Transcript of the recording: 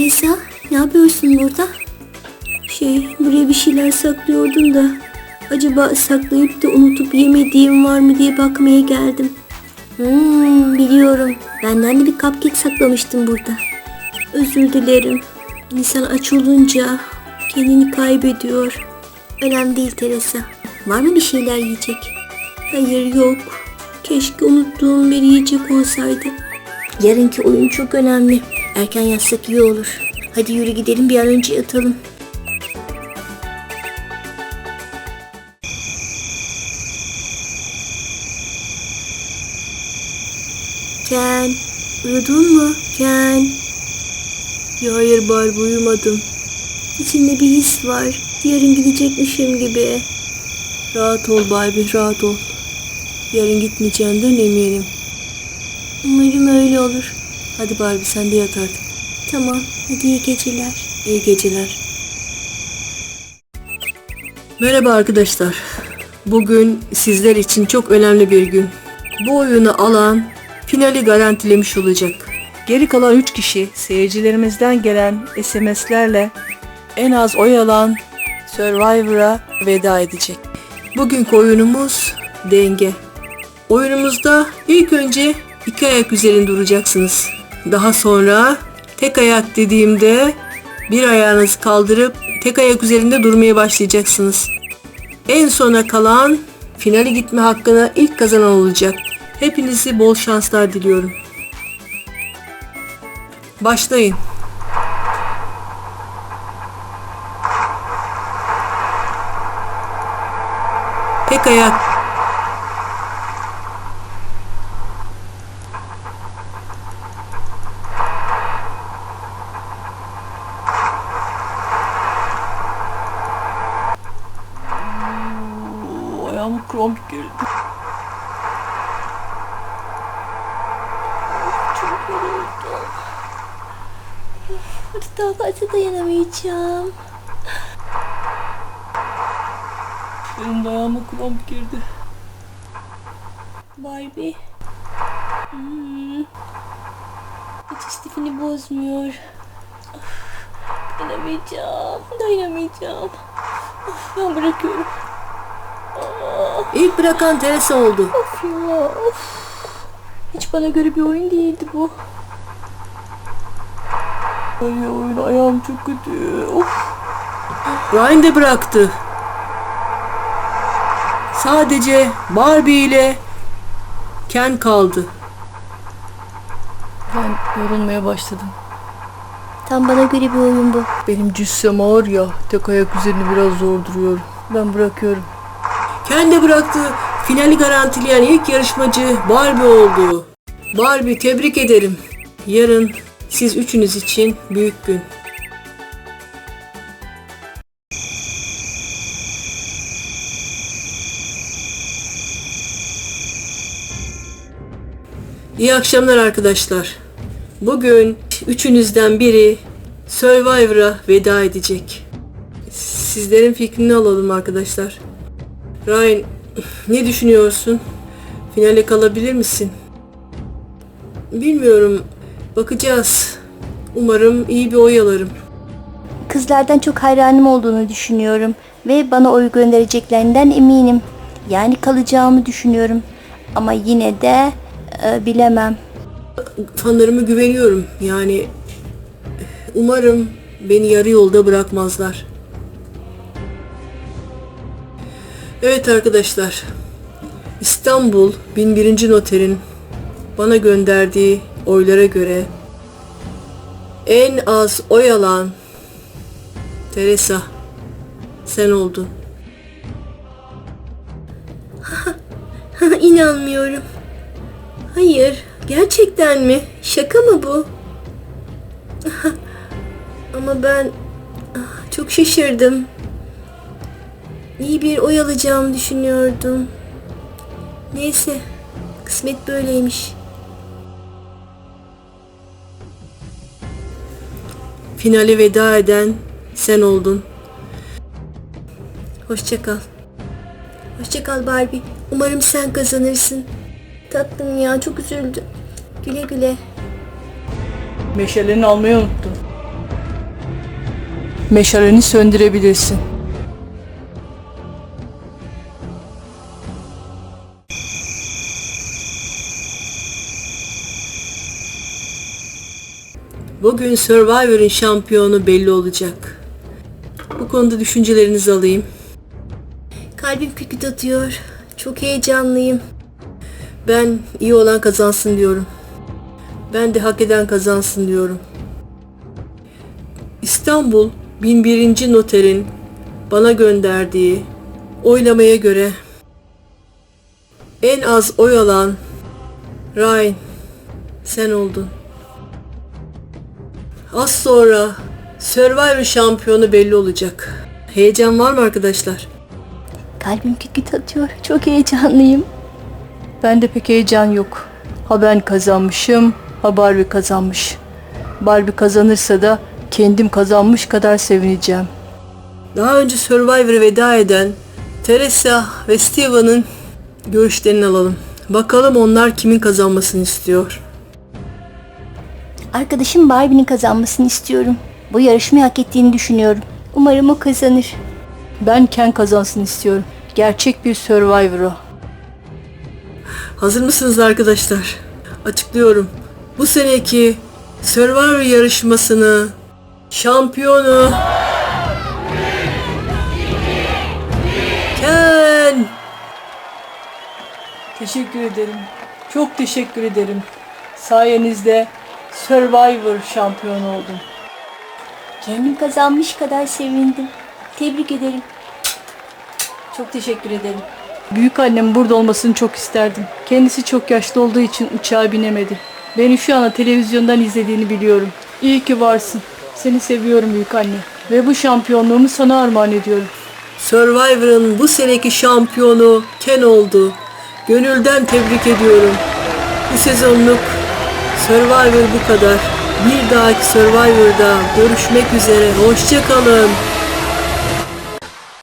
Teresa ne yapıyorsun burada? Şey buraya bir şeyler saklıyordum da acaba saklayıp da unutup yemediğim var mı diye bakmaya geldim. Hmm, biliyorum. Benden de bir cupcake saklamıştım burada. Özür dilerim. İnsan aç olunca kendini kaybediyor. Önemli değil Teresa. Var mı bir şeyler yiyecek? Hayır yok. Keşke unuttuğum bir yiyecek olsaydı. Yarınki oyun çok önemli. Erken yatsak iyi olur. Hadi yürü gidelim bir an önce yatalım. Ken, uyudun mu? Ken. Ya hayır Barbie uyumadım. İçimde bir his var. Yarın gidecekmişim gibi. Rahat ol Barbie, rahat ol. Yarın gitmeyeceğinden eminim. Umarım öyle olur. Hadi Barbie sen de yat artık. Tamam, hadi iyi geceler. İyi geceler. Merhaba arkadaşlar. Bugün sizler için çok önemli bir gün. Bu oyunu alan finali garantilemiş olacak. Geri kalan 3 kişi seyircilerimizden gelen SMS'lerle en az oy alan Survivor'a veda edecek. Bugünkü oyunumuz denge. Oyunumuzda ilk önce iki ayak üzerinde duracaksınız. Daha sonra tek ayak dediğimde bir ayağınızı kaldırıp tek ayak üzerinde durmaya başlayacaksınız. En sona kalan finale gitme hakkını ilk kazanan olacak. Hepinizi bol şanslar diliyorum. Başlayın. Tek ayak Ayağım kramp girdi. Artık daha fazla dayanamayacağım. Benim de ayağıma kramp girdi. Barbie. Hmm. Hiç istifini bozmuyor. Of, Dayanamayacağım. Dayanamayacağım. Of, ben bırakıyorum. İlk bırakan Teresa oldu. Of ya of. Hiç bana göre bir oyun değildi bu. Ay oyun ayağım çok kötü. Of. Ryan de bıraktı. Sadece Barbie ile Ken kaldı. Ben yorulmaya başladım. Tam bana göre bir oyun bu. Benim cüssem ağır ya. Tek ayak üzerine biraz zor duruyorum. Ben bırakıyorum. Ken de bıraktı. Finali garantileyen ilk yarışmacı Barbie oldu. Barbie tebrik ederim. Yarın siz üçünüz için büyük gün. İyi akşamlar arkadaşlar. Bugün üçünüzden biri Survivor'a veda edecek. Sizlerin fikrini alalım arkadaşlar. Ryan ne düşünüyorsun? Finale kalabilir misin? Bilmiyorum. Bakacağız. Umarım iyi bir oy alırım. Kızlardan çok hayranım olduğunu düşünüyorum ve bana oy göndereceklerinden eminim. Yani kalacağımı düşünüyorum. Ama yine de e, bilemem. Fanlarıma güveniyorum. Yani umarım beni yarı yolda bırakmazlar. Evet arkadaşlar. İstanbul 1001. Noter'in bana gönderdiği oylara göre en az oy alan Teresa sen oldun. İnanmıyorum. Hayır, gerçekten mi? Şaka mı bu? Ama ben ah, çok şaşırdım. İyi bir oy alacağımı düşünüyordum. Neyse, kısmet böyleymiş. Finale veda eden sen oldun. Hoşça kal. Hoşça kal Barbie. Umarım sen kazanırsın. Tatlım ya çok üzüldüm. Güle güle. Meşaleni almayı unuttum. meşaleni söndürebilirsin. Bugün Survivor'ın şampiyonu belli olacak. Bu konuda düşüncelerinizi alayım. Kalbim küküt atıyor. Çok heyecanlıyım. Ben iyi olan kazansın diyorum. Ben de hak eden kazansın diyorum. İstanbul 1001. noterin bana gönderdiği oylamaya göre en az oy alan Ryan sen oldun. Az sonra Survivor şampiyonu belli olacak. Heyecan var mı arkadaşlar? Kalbim küküt atıyor. Çok heyecanlıyım. Bende pek heyecan yok. Ha ben kazanmışım, ha Barbie kazanmış. Barbie kazanırsa da kendim kazanmış kadar sevineceğim. Daha önce Survivor'a veda eden Teresa ve Steven'ın görüşlerini alalım. Bakalım onlar kimin kazanmasını istiyor. Arkadaşım Barbie'nin kazanmasını istiyorum. Bu yarışmayı hak ettiğini düşünüyorum. Umarım o kazanır. Ben Ken kazansın istiyorum. Gerçek bir Survivor o. Hazır mısınız arkadaşlar? Açıklıyorum. Bu seneki Survivor yarışmasını şampiyonu Ken Teşekkür ederim. Çok teşekkür ederim. Sayenizde Survivor şampiyonu oldum. Kendim kazanmış kadar sevindim. Tebrik ederim. Çok teşekkür ederim. Büyük annem burada olmasını çok isterdim. Kendisi çok yaşlı olduğu için uçağa binemedi. Beni şu anda televizyondan izlediğini biliyorum. İyi ki varsın. Seni seviyorum büyük anne. Ve bu şampiyonluğumu sana armağan ediyorum. Survivor'ın bu seneki şampiyonu Ken oldu. Gönülden tebrik ediyorum. Bu sezonluk Survivor bu kadar. Bir dahaki Survivor'da görüşmek üzere. Hoşçakalın.